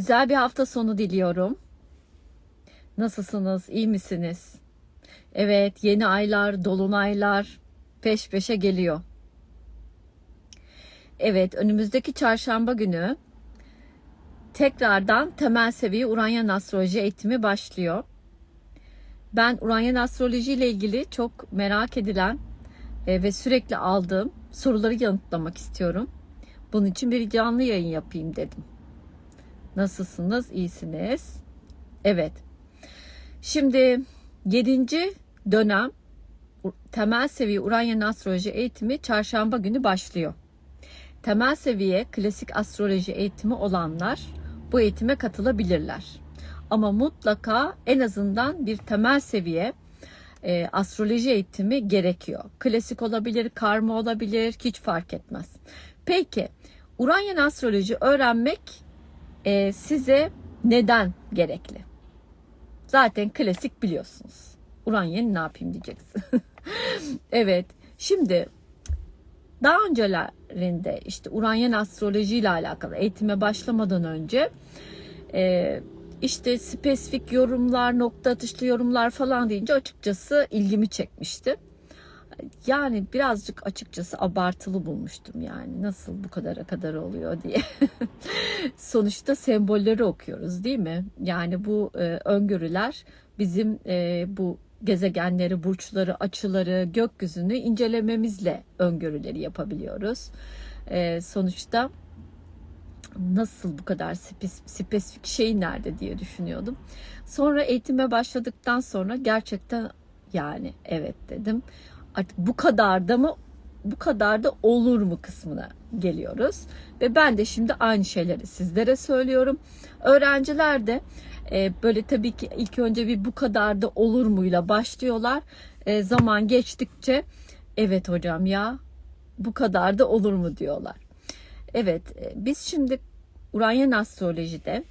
Güzel bir hafta sonu diliyorum. Nasılsınız? İyi misiniz? Evet, yeni aylar, dolunaylar peş peşe geliyor. Evet, önümüzdeki çarşamba günü tekrardan temel seviye Uranyen astroloji eğitimi başlıyor. Ben Uranyen astroloji ile ilgili çok merak edilen e, ve sürekli aldığım soruları yanıtlamak istiyorum. Bunun için bir canlı yayın yapayım dedim. Nasılsınız? İyisiniz? Evet. Şimdi 7. dönem temel seviye Uranyen astroloji eğitimi çarşamba günü başlıyor. Temel seviye klasik astroloji eğitimi olanlar bu eğitime katılabilirler. Ama mutlaka en azından bir temel seviye e, astroloji eğitimi gerekiyor. Klasik olabilir, karma olabilir, hiç fark etmez. Peki, Uranyen astroloji öğrenmek e, size neden gerekli? Zaten klasik biliyorsunuz. Uranyen ne yapayım diyeceksin. evet, şimdi daha öncelerinde işte Uranyen astroloji ile alakalı eğitime başlamadan önce e, işte spesifik yorumlar, nokta atışlı yorumlar falan deyince açıkçası ilgimi çekmişti. Yani birazcık açıkçası abartılı bulmuştum yani nasıl bu kadara kadar oluyor diye. Sonuçta sembolleri okuyoruz değil mi? Yani bu e, öngörüler bizim e, bu gezegenleri, burçları, açıları, gökyüzünü incelememizle öngörüleri yapabiliyoruz. E, sonuçta nasıl bu kadar spesifik şey nerede diye düşünüyordum. Sonra eğitime başladıktan sonra gerçekten yani evet dedim. Artık bu kadar da mı bu kadar da olur mu kısmına geliyoruz. Ve ben de şimdi aynı şeyleri sizlere söylüyorum. Öğrenciler de e, böyle tabii ki ilk önce bir bu kadar da olur muyla başlıyorlar. E, zaman geçtikçe evet hocam ya bu kadar da olur mu diyorlar. Evet biz şimdi Uranyen astrolojide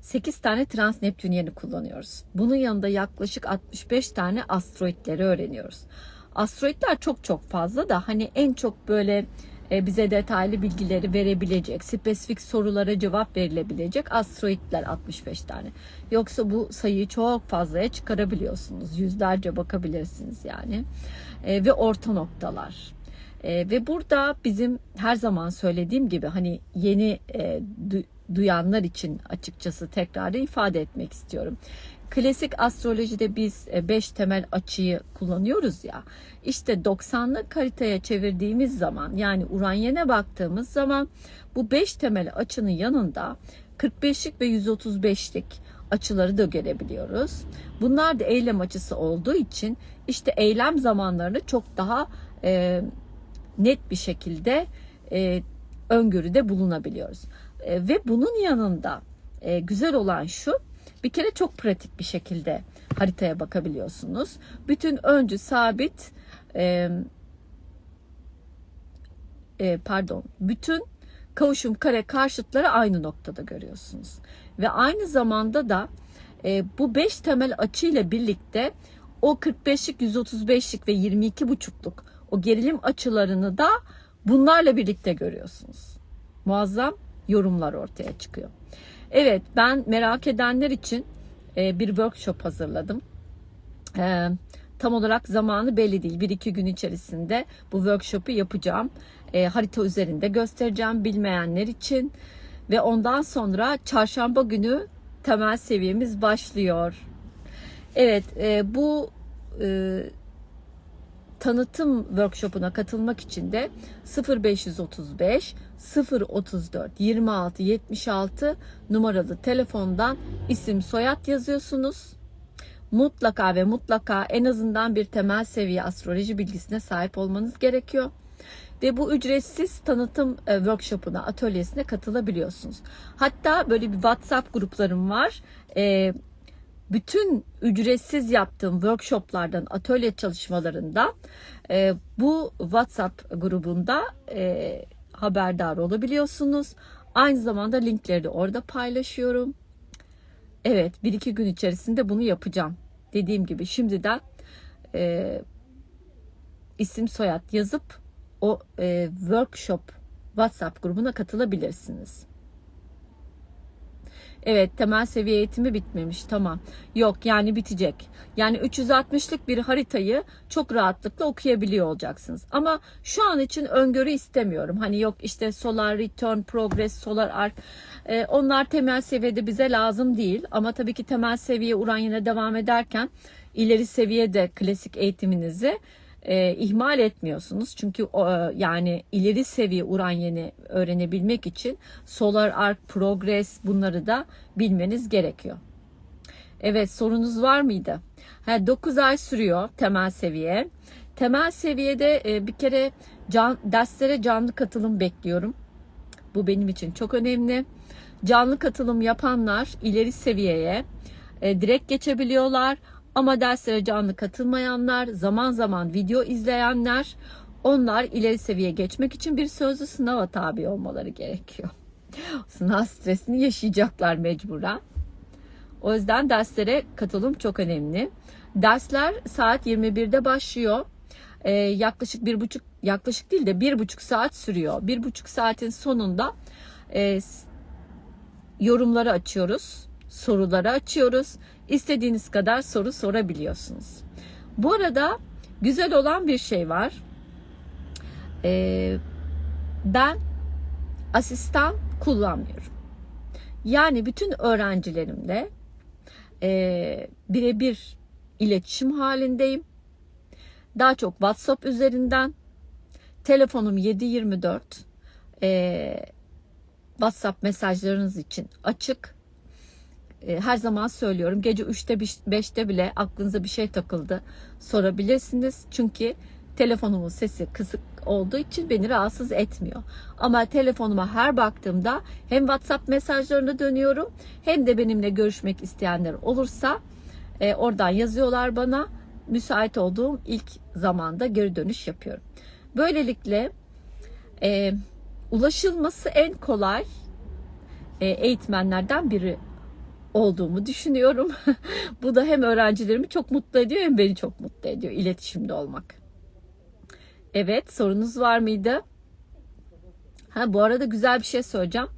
8 tane trans Neptünyeni kullanıyoruz. Bunun yanında yaklaşık 65 tane asteroidleri öğreniyoruz. Asteroidler çok çok fazla da hani en çok böyle bize detaylı bilgileri verebilecek, spesifik sorulara cevap verilebilecek asteroidler 65 tane. Yoksa bu sayıyı çok fazlaya çıkarabiliyorsunuz. Yüzlerce bakabilirsiniz yani. E, ve orta noktalar. E, ve burada bizim her zaman söylediğim gibi hani yeni e, du, duyanlar için açıkçası tekrar ifade etmek istiyorum. Klasik astrolojide biz 5 temel açıyı kullanıyoruz ya. İşte 90'lık haritaya çevirdiğimiz zaman yani Uranyen'e baktığımız zaman bu 5 temel açının yanında 45'lik ve 135'lik açıları da görebiliyoruz. Bunlar da eylem açısı olduğu için işte eylem zamanlarını çok daha e, net bir şekilde e, öngörüde bulunabiliyoruz. E, ve bunun yanında e, güzel olan şu bir kere çok pratik bir şekilde haritaya bakabiliyorsunuz. Bütün öncü sabit e, e, pardon bütün kavuşum kare karşıtları aynı noktada görüyorsunuz. Ve aynı zamanda da e, bu 5 temel açı ile birlikte o 45'lik, 135'lik ve 22,5'luk o gerilim açılarını da bunlarla birlikte görüyorsunuz. Muazzam yorumlar ortaya çıkıyor. Evet ben merak edenler için e, bir workshop hazırladım. E, tam olarak zamanı belli değil. Bir iki gün içerisinde bu workshop'u yapacağım. E, harita üzerinde göstereceğim bilmeyenler için. Ve ondan sonra çarşamba günü temel seviyemiz başlıyor. Evet bu tanıtım workshopuna katılmak için de 0535 034 26 76 numaralı telefondan isim soyad yazıyorsunuz. Mutlaka ve mutlaka en azından bir temel seviye astroloji bilgisine sahip olmanız gerekiyor. Ve bu ücretsiz tanıtım e, workshopuna, atölyesine katılabiliyorsunuz. Hatta böyle bir WhatsApp gruplarım var. E, bütün ücretsiz yaptığım workshoplardan, atölye çalışmalarında e, bu WhatsApp grubunda e, haberdar olabiliyorsunuz. Aynı zamanda linkleri de orada paylaşıyorum. Evet, bir iki gün içerisinde bunu yapacağım. Dediğim gibi şimdiden e, isim soyad yazıp o e, workshop WhatsApp grubuna katılabilirsiniz. Evet temel seviye eğitimi bitmemiş tamam. Yok yani bitecek. Yani 360'lık bir haritayı çok rahatlıkla okuyabiliyor olacaksınız. Ama şu an için öngörü istemiyorum. Hani yok işte Solar Return, Progress, Solar Arc e, onlar temel seviyede bize lazım değil. Ama tabii ki temel seviye Uranya'na devam ederken ileri seviyede klasik eğitiminizi e, ihmal etmiyorsunuz. Çünkü o, yani ileri seviye Uranyeni öğrenebilmek için Solar Arc, Progress bunları da bilmeniz gerekiyor. Evet sorunuz var mıydı? Ha, 9 ay sürüyor temel seviye. Temel seviyede e, bir kere can, derslere canlı katılım bekliyorum. Bu benim için çok önemli. Canlı katılım yapanlar ileri seviyeye e, direkt geçebiliyorlar. Ama derslere canlı katılmayanlar, zaman zaman video izleyenler, onlar ileri seviye geçmek için bir sözlü sınava tabi olmaları gerekiyor. Sınav stresini yaşayacaklar mecburen. O yüzden derslere katılım çok önemli. Dersler saat 21'de başlıyor. Ee, yaklaşık bir buçuk, yaklaşık değil de bir buçuk saat sürüyor. Bir buçuk saatin sonunda e, yorumları açıyoruz, soruları açıyoruz. İstediğiniz kadar soru sorabiliyorsunuz. Bu arada güzel olan bir şey var. Ee, ben asistan kullanmıyorum. Yani bütün öğrencilerimle e, birebir iletişim halindeyim. Daha çok WhatsApp üzerinden. Telefonum 724. E, WhatsApp mesajlarınız için açık. E, her zaman söylüyorum. Gece 3'te 5'te bile aklınıza bir şey takıldı. Sorabilirsiniz. Çünkü telefonumun sesi kısık olduğu için beni rahatsız etmiyor. Ama telefonuma her baktığımda hem WhatsApp mesajlarına dönüyorum hem de benimle görüşmek isteyenler olursa e, oradan yazıyorlar bana. Müsait olduğum ilk zamanda geri dönüş yapıyorum. Böylelikle e, ulaşılması en kolay e, eğitmenlerden biri olduğumu düşünüyorum. Bu da hem öğrencilerimi çok mutlu ediyor hem beni çok mutlu ediyor iletişimde olmak. Evet sorunuz var mıydı? Ha bu arada güzel bir şey söyleyeceğim.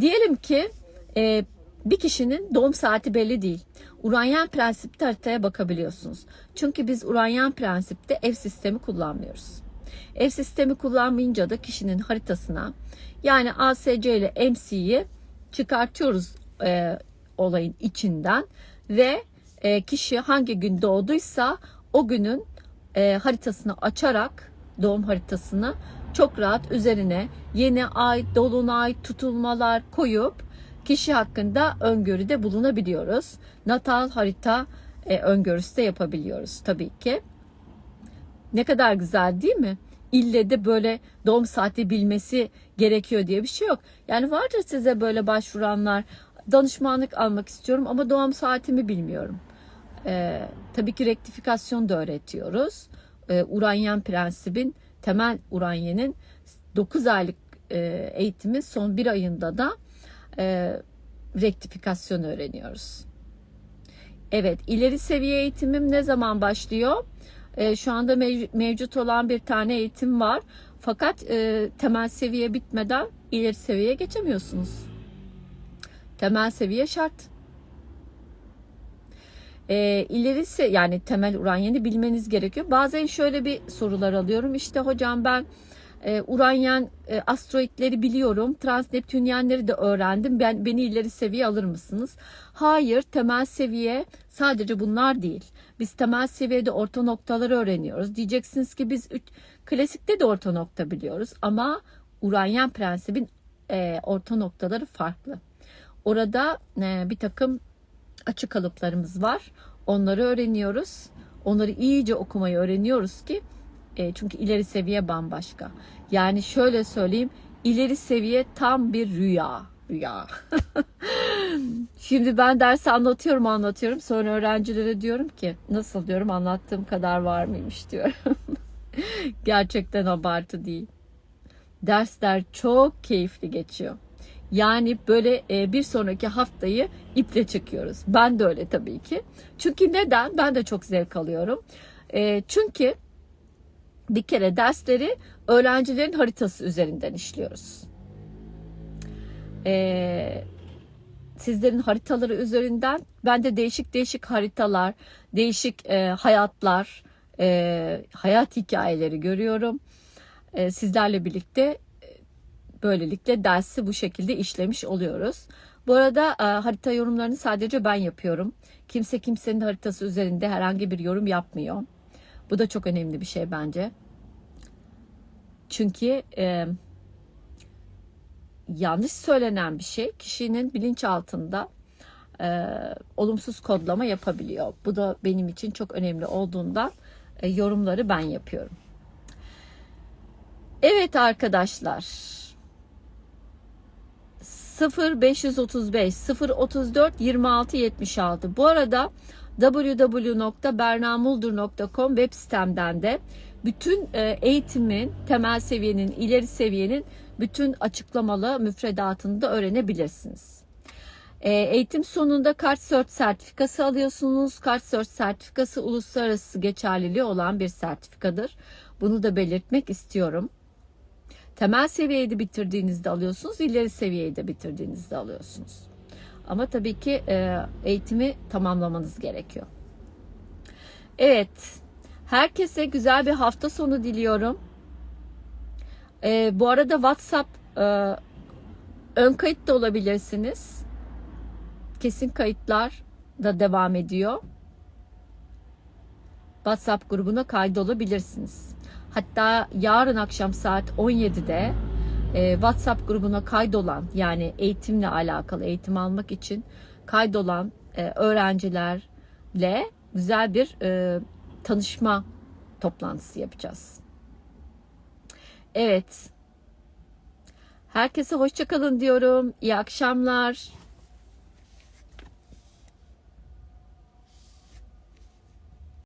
Diyelim ki e, bir kişinin doğum saati belli değil. Uranyen prensipte haritaya bakabiliyorsunuz. Çünkü biz Uranyen prensipte ev sistemi kullanmıyoruz. Ev sistemi kullanmayınca da kişinin haritasına yani ASC ile MC'yi çıkartıyoruz e, olayın içinden ve e, kişi hangi gün doğduysa o günün e, haritasını açarak doğum haritasını çok rahat üzerine yeni ay, dolunay, tutulmalar koyup kişi hakkında öngörüde bulunabiliyoruz. Natal harita e, öngörüsü de yapabiliyoruz tabii ki. Ne kadar güzel değil mi? İlle de böyle doğum saati bilmesi gerekiyor diye bir şey yok. Yani vardır size böyle başvuranlar danışmanlık almak istiyorum ama doğum saatimi bilmiyorum. Ee, tabii ki rektifikasyon da öğretiyoruz. Ee, Uranyen prensibin temel Uranyen'in 9 aylık e, eğitimi son bir ayında da e, rektifikasyon öğreniyoruz. Evet ileri seviye eğitimim ne zaman başlıyor? E, şu anda mev- mevcut olan bir tane eğitim var. Fakat e, temel seviye bitmeden ileri seviyeye geçemiyorsunuz. Temel seviye şart. E, ilerisi yani temel uranyeni bilmeniz gerekiyor. Bazen şöyle bir sorular alıyorum. İşte hocam ben e, uranyen e, asteroidleri biliyorum. Transneptünyenleri de öğrendim. Ben beni ileri seviye alır mısınız? Hayır, temel seviye sadece bunlar değil. Biz temel seviyede orta noktaları öğreniyoruz. Diyeceksiniz ki biz üç, klasikte de orta nokta biliyoruz ama uranyen prensibin e, orta noktaları farklı. Orada e, bir takım açık kalıplarımız var. Onları öğreniyoruz. Onları iyice okumayı öğreniyoruz ki e, çünkü ileri seviye bambaşka. Yani şöyle söyleyeyim, ileri seviye tam bir rüya. Rüya. Şimdi ben dersi anlatıyorum anlatıyorum. Sonra öğrencilere diyorum ki nasıl diyorum anlattığım kadar var mıymış diyorum. Gerçekten abartı değil. Dersler çok keyifli geçiyor. Yani böyle e, bir sonraki haftayı iple çekiyoruz. Ben de öyle tabii ki. Çünkü neden? Ben de çok zevk alıyorum. E, çünkü bir kere dersleri öğrencilerin haritası üzerinden işliyoruz. Ee, sizlerin haritaları üzerinden ben de değişik değişik haritalar, değişik e, hayatlar, e, hayat hikayeleri görüyorum. E, sizlerle birlikte böylelikle dersi bu şekilde işlemiş oluyoruz. Bu arada e, harita yorumlarını sadece ben yapıyorum. Kimse kimsenin haritası üzerinde herhangi bir yorum yapmıyor. Bu da çok önemli bir şey bence. Çünkü e, yanlış söylenen bir şey kişinin bilinçaltında e, olumsuz kodlama yapabiliyor. Bu da benim için çok önemli olduğundan e, yorumları ben yapıyorum. Evet arkadaşlar. 0535 034 26 76. Bu arada www.bernamuldur.com web sitemden de bütün e, eğitimin, temel seviyenin, ileri seviyenin bütün açıklamalı müfredatını da öğrenebilirsiniz. E, Eğitim sonunda Kart Cert sertifikası alıyorsunuz. Kart Cert sertifikası uluslararası geçerliliği olan bir sertifikadır. Bunu da belirtmek istiyorum. Temel seviyeyi de bitirdiğinizde alıyorsunuz, ileri seviyeyi de bitirdiğinizde alıyorsunuz. Ama tabii ki e, eğitimi tamamlamanız gerekiyor. Evet, herkese güzel bir hafta sonu diliyorum. E, bu arada WhatsApp e, ön kayıt da olabilirsiniz. Kesin kayıtlar da devam ediyor. WhatsApp grubuna kaydolabilirsiniz. Hatta yarın akşam saat 17'de e, WhatsApp grubuna kaydolan yani eğitimle alakalı eğitim almak için kaydolan e, öğrencilerle güzel bir e, tanışma toplantısı yapacağız. Evet. Herkese hoşçakalın diyorum. İyi akşamlar.